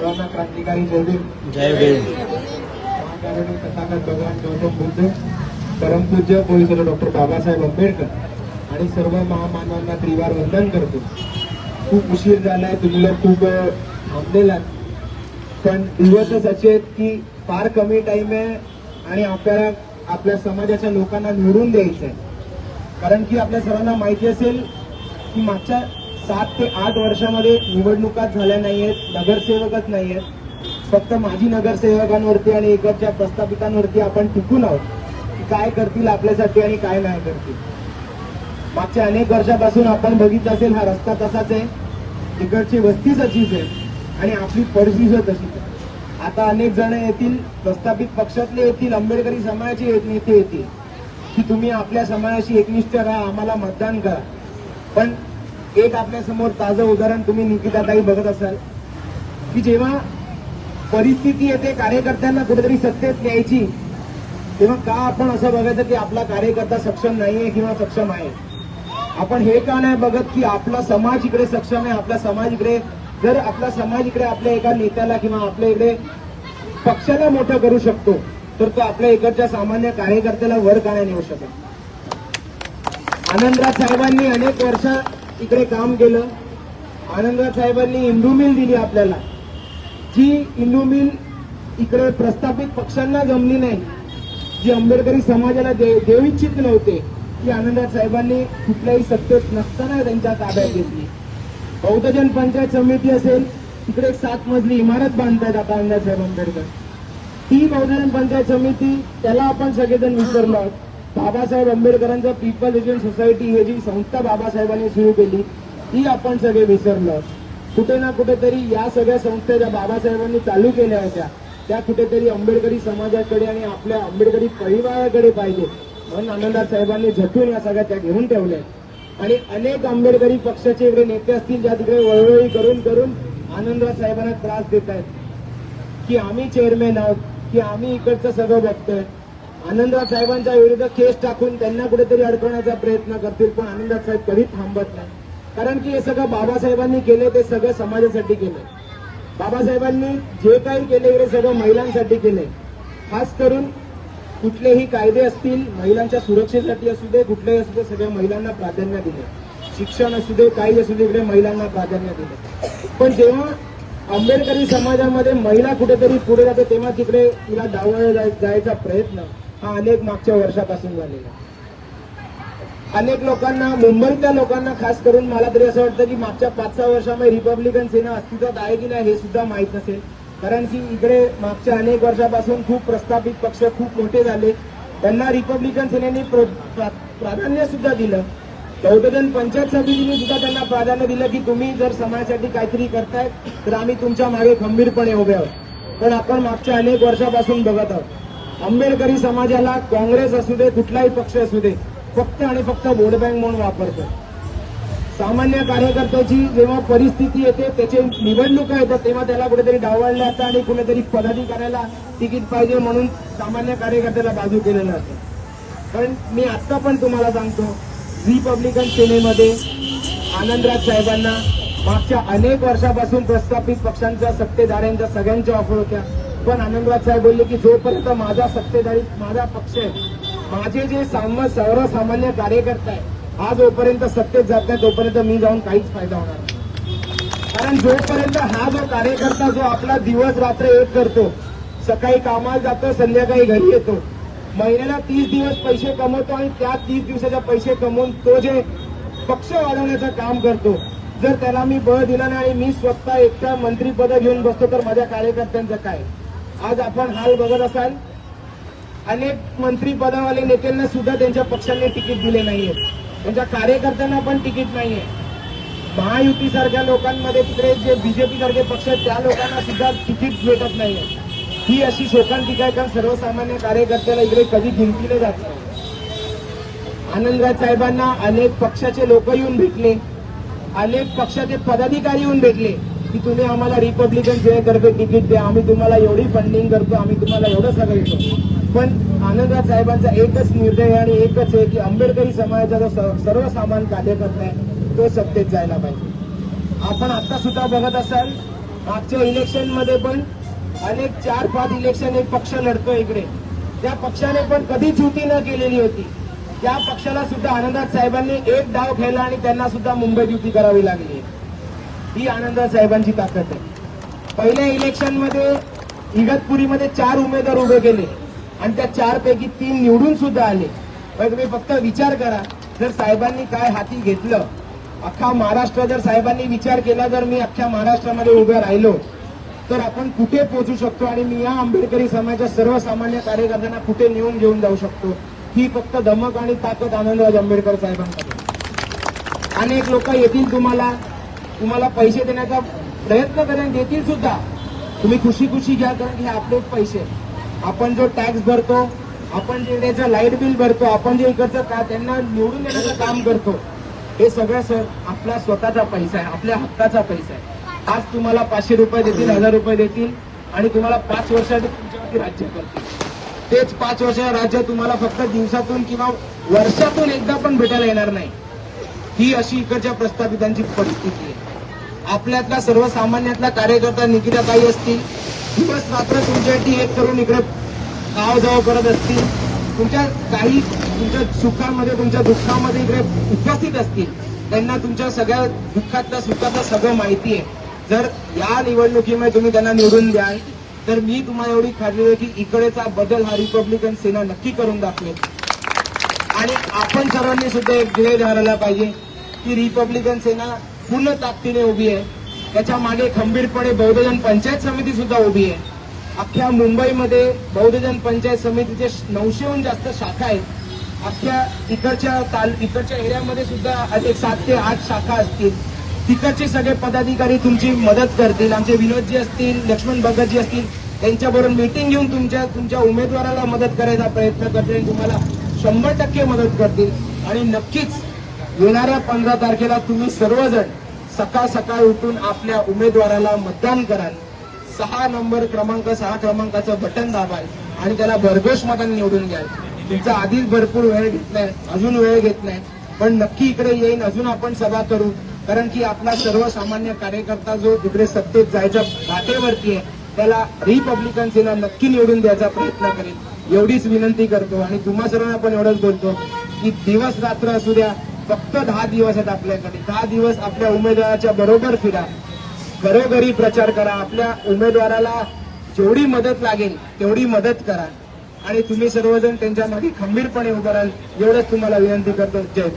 सर्वांना क्रांतिकारी जय भीम. जय भीम. महाकारुणी तथागत भगवान गौतम बुद्ध परमपूज्य पोलीस डॉक्टर बाबासाहेब आंबेडकर आणि सर्व महामानवांना त्रिवार वंदन करतो. खूप उशीर झालाय तुम्ही लोक खूप थांबलेलात पण दिवसच असे आहेत की फार कमी टाइम आहे आणि आपल्याला आपल्या समाजाच्या लोकांना निवडून द्यायचं आहे कारण की आपल्या सर्वांना माहिती असेल की मागच्या सात ते आठ वर्षामध्ये निवडणुकाच झाल्या नाहीयेत नगरसेवकच नाहीयेत. फक्त माजी नगरसेवकांवरती आणि इकडच्या प्रस्थापितांवरती आपण टिकून आहोत. की काय करतील आपल्यासाठी आणि काय नाही करतील? मागच्या अनेक वर्षापासून आपण बघितलं असेल हा रस्ता तसाच आहे. इकडची वस्ती तशीच आहे आणि आपली परिस्थिती तशीच आहे. आता अनेक जण येतील प्रस्थापित पक्षातले येतील आंबेडकरी समाजाचे नेते येतील. की तुम्ही आपल्या समाजाशी एकनिष्ठ राहा आम्हाला मतदान करा. पण एक आपल्यासमोर ताजं उदाहरण तुम्ही निकिताताई बघत असाल की जेव्हा परिस्थिती येते कार्यकर्त्यांना कुठेतरी सत्तेत न्यायची तेव्हा का आपण असं बघायचं की आपला कार्यकर्ता सक्षम नाहीये किंवा सक्षम आहे? आपण हे का नाही बघत की आपला समाज इकडे सक्षम आहे? आपला समाज इकडे जर आपला समाज इकडे आपल्या एका नेत्याला किंवा आपल्या इकडे पक्षाला मोठं करू शकतो तर तो आपल्या इकडच्या सामान्य कार्यकर्त्याला वर का नाही नेऊ शकत? आनंदराज साहेबांनी अनेक वर्ष इकडे काम केलं. आनंदराज साहेबांनी इंदू मिल दिली आपल्याला. जी इंदू मिल इकडे प्रस्थापित पक्षांना जमली नाही जी आंबेडकरी समाजाला दे, देऊ इच्छित नव्हते ती आनंदराज साहेबांनी कुठल्याही सत्तेत नसताना त्यांच्या ताब्यात घेतली. बहुजन पंचायत समिती असेल तिकडे एक सात मजली इमारत बांधतायत आता आनंदराज साहेब आंबेडकर. ती बहुजन पंचायत समिती त्याला आपण सगळेजण विसरलो आहोत. बाबासाहेब आंबेडकरांचं पीपल एज्युकेशन सोसायटी ही जी संस्था बाबासाहेबांनी सुरू केली ती आपण सगळे विसरलो. कुठे ना कुठेतरी या सगळ्या संस्था ज्या बाबासाहेबांनी चालू केल्या होत्या त्या कुठेतरी आंबेडकरी समाजाकडे आणि आपल्या आंबेडकरी परिवाराकडे पाहिजे म्हणून आनंदराज साहेबांनी झटून या सगळ्या त्या घेऊन ठेवल्या. आणि अनेक आंबेडकरी पक्षाचे इकडे नेते असतील ज्या तिकडे वळवळी करून करून आनंदराज साहेबांना त्रास देत आहेत की आम्ही चेअरमॅन आहोत की आम्ही इकडचं सगळं बघतोय आनंदराव साहेबांच्या विरुद्ध केस टाकून त्यांना कुठेतरी अडकवण्याचा प्रयत्न करतील पण आनंदराव साहेब कधी थांबत नाही. कारण की हे सगळं बाबासाहेबांनी केले ते सगळं समाजासाठी केलं. बाबासाहेबांनी जे काही केले हे सगळं महिलांसाठी केले. खास करून कुठलेही कायदे असतील महिलांच्या सुरक्षेसाठी असू दे कुठलेही असू दे सगळ्या महिलांना प्राधान्य दिले. शिक्षण असू दे काही असू दे इकडे महिलांना प्राधान्य दिले. पण जेव्हा आंबेडकरी समाजामध्ये महिला कुठेतरी पुढे जाते तेव्हा तिकडे तिला डावळ जायचा प्रयत्न हा अनेक मागच्या वर्षापासून झालेला अनेक लोकांना मुंबईतल्या लोकांना खास करून मला तरी असं वाटतं की मागच्या पाच सहा वर्षामध्ये रिपब्लिकन सेना अस्तित्वात आहे की नाही हे सुद्धा माहीत नसेल. कारण की इकडे मागच्या अनेक वर्षापासून खूप प्रस्थापित पक्ष खूप मोठे झाले. त्यांना रिपब्लिकन सेनेने प्रो- प्रा- प्राधान्य सुद्धा दिलं. बहुजन पंचायत समितीने सुद्धा त्यांना प्राधान्य दिलं की तुम्ही जर समाजासाठी काहीतरी करताय तर आम्ही तुमच्या मागे खंबीरपणे उभे आहोत. पण आपण मागच्या अनेक वर्षापासून बघत आहोत. आंबेडकरी समाजाला काँग्रेस असू दे कुठलाही पक्ष असू दे फक्त आणि फक्त वोट बँक म्हणून वापरतो सामान्य कार्यकर्त्याची जेव्हा परिस्थिती येते त्याचे निवडणुका येतात तेव्हा त्याला कुठेतरी डावळलं जातं आणि कुठेतरी पदाधिकाऱ्याला तिकीट पाहिजे म्हणून सामान्य कार्यकर्त्याला बाजू केलेलं असतं. पण मी आत्ता पण तुम्हाला सांगतो रिपब्लिकन सेनेमध्ये आनंदराज साहेबांना मागच्या अनेक वर्षापासून प्रस्थापित पक्षांच्या सत्तेधाऱ्यांच्या सगळ्यांच्या ऑफर होत्या. पण आनंदराज साहेब बोलले की जोपर्यंत माझा सत्तेधारी माझा पक्ष आहे माझे जे साम सर्वसामान्य कार्यकर्ता आहे हा जोपर्यंत सत्तेत जात नाही तोपर्यंत मी जाऊन काहीच फायदा होणार नाही. कारण जोपर्यंत हा जो कार्यकर्ता जो आपला दिवस रात्र एक करतो सकाळी कामाला जातो संध्याकाळी घरी येतो महिन्याला तीस दिवस पैसे कमवतो आणि त्या तीस दिवसाच्या पैसे कमवून तो जे पक्ष वाढवण्याचं काम करतो जर त्याला मी बळ दिला नाही आणि मी स्वतः एकटा मंत्रीपद घेऊन बसतो तर माझ्या कार्यकर्त्यांचं काय आज आपण हाल बघत असाल अनेक मंत्री पदावाले नेत्यांना सुद्धा त्यांच्या पक्षाने तिकीट दिले नाहीये. त्यांच्या कार्यकर्त्यांना पण तिकीट नाहीये. महायुती सारख्या लोकांमध्ये तिकडे जे बीजेपी सारखे पक्ष आहेत त्या लोकांना सुद्धा तिकीट भेटत नाहीये. ही अशी शोकांतिका आहे कारण सर्वसामान्य कार्यकर्त्याला इकडे कधी गिनतीले जात नाही. आनंदराज साहेबांना अनेक पक्षाचे लोक येऊन भेटले. अनेक पक्षाचे पदाधिकारी येऊन भेटले. की तुम्ही आम्हाला रिपब्लिकन करते तिकीट द्या. आम्ही तुम्हाला एवढी फंडिंग करतो आम्ही तुम्हाला एवढं सगळं येतो. पण आनंदराज साहेबांचा एकच निर्णय आणि एकच आहे की आंबेडकरी समाजाचा जो स- सर्वसामान कार्यकर्ता आहे तो सत्तेत जायला पाहिजे. आपण आता सुद्धा बघत असाल मागच्या इलेक्शनमध्ये पण अनेक चार पाच इलेक्शन एक पक्ष लढतो इकडे. त्या पक्षाने पण कधीच युती न केलेली होती. त्या पक्षाला सुद्धा आनंदात साहेबांनी एक डाव खेळला आणि त्यांना सुद्धा मुंबईत युती करावी लागली. ही आनंदराव साहेबांची ताकद आहे. पहिल्या इलेक्शनमध्ये इगतपुरीमध्ये चार उमेदवार उभे केले आणि त्या चारपैकी तीन निवडून सुद्धा आले. पण तुम्ही फक्त विचार करा जर साहेबांनी काय हाती घेतलं अख्खा महाराष्ट्र जर साहेबांनी विचार केला जर मी अख्ख्या महाराष्ट्रामध्ये उभं राहिलो तर आपण कुठे पोहोचू शकतो? आणि मी या आंबेडकरी समाजाच्या सर्वसामान्य कार्यकर्त्यांना कुठे नेऊन घेऊन जाऊ शकतो? ही फक्त धमक आणि ताकद आनंदराज आंबेडकर साहेबांकडे अनेक लोक येतील तुम्हाला तुम्हाला पैसे देण्याचा प्रयत्न करेन देतील सुद्धा. तुम्ही खुशी खुशी घ्या कारण की हे आपलेच पैसे. आपण जो टॅक्स भरतो आपण जे त्याचं लाइट बिल भरतो आपण जे इकडचं का त्यांना निवडून देण्याचं काम करतो. हे सगळं सर आपला स्वतःचा पैसा आहे आपल्या हक्काचा पैसा आहे. आज तुम्हाला पाचशे रुपये देतील हजार रुपये देतील आणि तुम्हाला पाच वर्षात तुमच्यावरती राज्य करतील. तेच पाच वर्षाचं राज्य तुम्हाला फक्त दिवसातून किंवा वर्षातून एकदा पण भेटायला येणार नाही. ही अशी इकडच्या प्रस्थापितांची परिस्थिती आहे. आपल्यातला सर्वसामान्यातला कार्यकर्ता निकिता ताई असतील दिवस रात्र तुमच्यासाठी एक करून इकडे गाव जाव करत असतील. तुमच्या काही तुमच्या सुखामध्ये तुमच्या दुःखामध्ये इकडे उपस्थित असतील. त्यांना तुमच्या सगळ्या दुःखातल्या सुखातलं सगळं माहिती आहे. जर या निवडणुकीमध्ये तुम्ही त्यांना निवडून द्याल तर मी तुम्हाला एवढी खात्री आहे की इकडेचा बदल हा रिपब्लिकन सेना नक्की करून दाखवेल. आणि आपण सर्वांनी सुद्धा एक ध्येय धरायला पाहिजे की रिपब्लिकन सेना पूर्ण ताकदीने उभी आहे. त्याच्यामागे खंबीरपणे बौद्धजन पंचायत समिती सुद्धा उभी आहे. अख्ख्या मुंबईमध्ये बौद्धजन पंचायत समितीचे नऊशेहून जास्त शाखा आहेत. अख्ख्या इकडच्या ताल इकडच्या एरियामध्ये सुद्धा एक सात ते आठ शाखा असतील. तिकडचे सगळे पदाधिकारी तुमची मदत करतील. आमचे विनोदजी असतील लक्ष्मण भगतजी असतील त्यांच्याबरोबर मीटिंग घेऊन तुमच्या तुमच्या उमेदवाराला मदत करायचा प्रयत्न करतील आणि तुम्हाला शंभर टक्के मदत करतील. आणि नक्कीच येणाऱ्या पंधरा तारखेला तुम्ही सर्वजण सकाळ सकाळ उठून आपल्या उमेदवाराला मतदान कराल. सहा नंबर क्रमांक सहा क्रमांकाचं बटन दाबाल आणि त्याला भरघोष मतांनी निवडून घ्याल. तुमचा आधीच भरपूर वेळ घेतलाय अजून वेळ घेतलाय पण नक्की इकडे येईन अजून आपण सभा करू. कारण की आपला सर्वसामान्य कार्यकर्ता जो इकडे सत्तेत जायच्या वाटेवरती आहे त्याला रिपब्लिकन सेना नक्की निवडून द्यायचा प्रयत्न करेल. एवढीच विनंती करतो आणि तुम्हा सर्वांना पण एवढंच बोलतो की दिवस रात्र असू द्या फक्त दहा दिवस आहेत आपल्याकडे दहा दिवस आपल्या उमेदवाराच्या बरोबर फिरा. घरोघरी प्रचार करा. आपल्या उमेदवाराला जेवढी मदत लागेल तेवढी मदत करा. आणि तुम्ही सर्वजण त्यांच्या मागे खंबीरपणे उभं राहाल एवढंच तुम्हाला विनंती करतो. जय